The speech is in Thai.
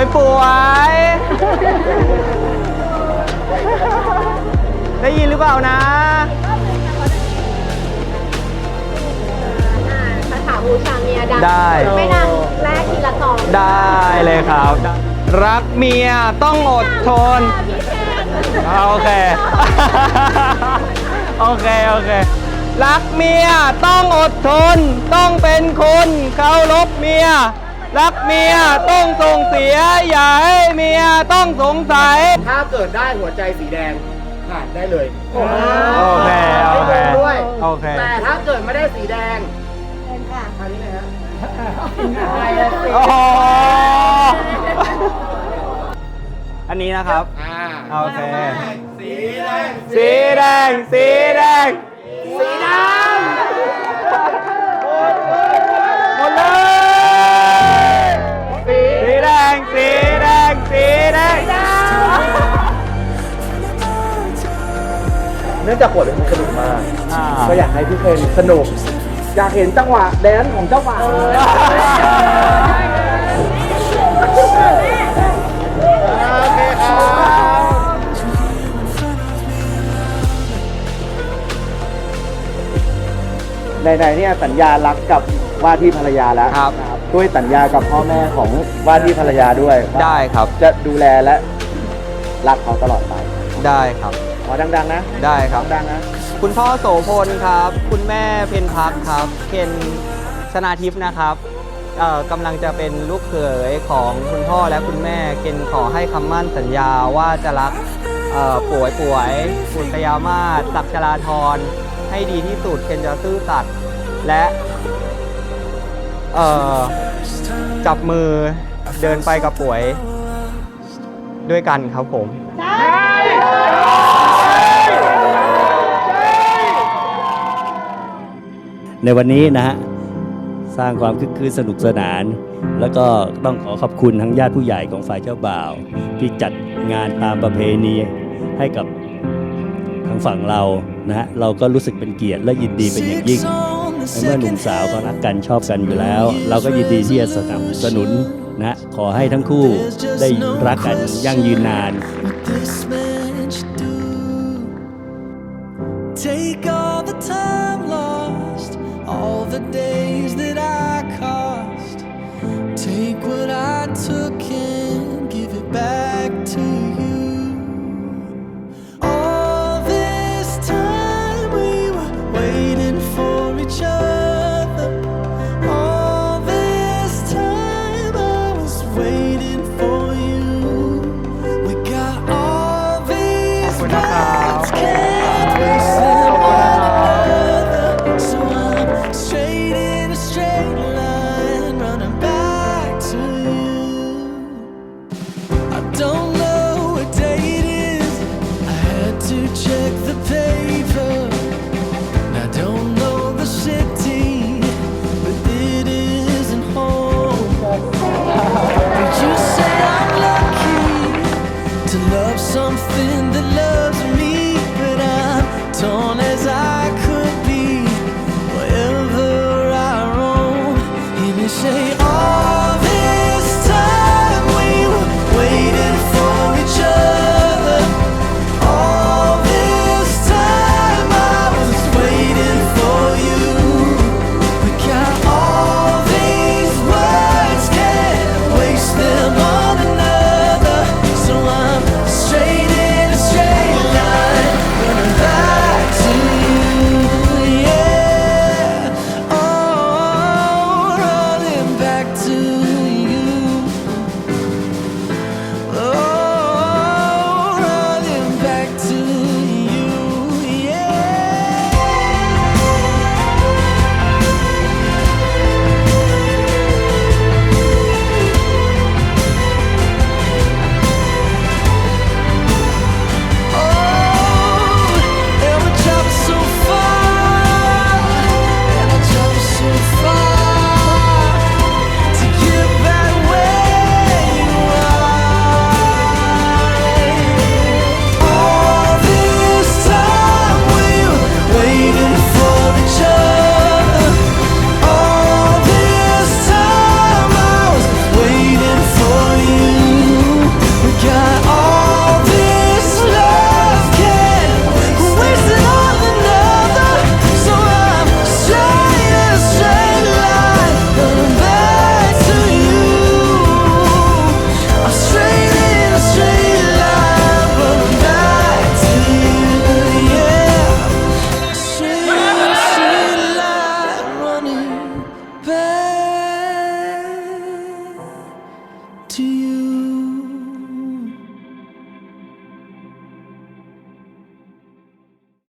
วยป่วย ได้ยินหรือเปล่านะคาถาบูชาเมียดังได้ ไม่ดังแรกทีละสองได้เลยครับ รักเมียต้องอดทน พี่เท่งโอเค โอเค โอเค รักเมียต้องอดทน ต้องเป็นคนเคารพเมีย รักเมียต้องส่งเสีย อย่าให้เมียต้องสงสัย ถ้าเกิดได้หัวใจสีแดงผ่านได้เลยโอเคโอเคให้ด้วยโอเค แต่ถ้าเกิดไม่ได้สีแดงเป็นค่ะทางนี้เลยฮะไปเลยสิโอ้โหอันนี้นะครับอ่าโอเค สีแดง สีแดง สีแดง สีดห เนื่องจากบทเป็นสนุกมากอ่า ก็อยากให้พี่เคนสนุก อยากเห็นจังหวะแดนซ์ของเจ้าบ่าวโอเคครับไหนๆเนี่ยสัญญารักกับว่าที่ภรรยาแล้วครับด้วยสัญญากับพ่อแม่ของว่าที่ภรรยาด้วยว่าได้ครับ จะดูแลและรักเขาตลอดไป ได้ครับข อดังๆนะได้ครับ ดังๆนะ คุณพ่อโสพลครับ คุณแม่เพนพักครับ เคนชนาทิพย์นะครับเอ่อกำลังจะเป็นลูกเขยของคุณพ่อและคุณแม่เคนขอให้คำมั่นสัญญาว่าจะรักเอ่อป่วยป่วยปุตยามาศศักดิ์ชลาธรให้ดีที่สุดเคนจะซื่อสัตย์และเอ่อจับมือเดินไปกับป่วยด้วยกันครับผม ในวันนี้นะฮะสร้างความคึกคืนสนุกสนาน แล้วก็ต้องขอขอบคุณทั้งญาติผู้ใหญ่ของฝ่ายเจ้าบ่าว ที่จัดงานตามประเพณีให้กับทางฝั่งเรานะฮะเราก็รู้สึกเป็นเกียรติและยินดีเป็นอย่างยิ่งเมื่อหนุ่มสาวเขารักกันชอบกันอยู่แล้ว เราก็ยินดีที่จะสนับสนุนนะขอให้ทั้งคู่ได้รักกันยั่งยืนนาน days that I cost. Take what I took something that loves me, but I'm torn.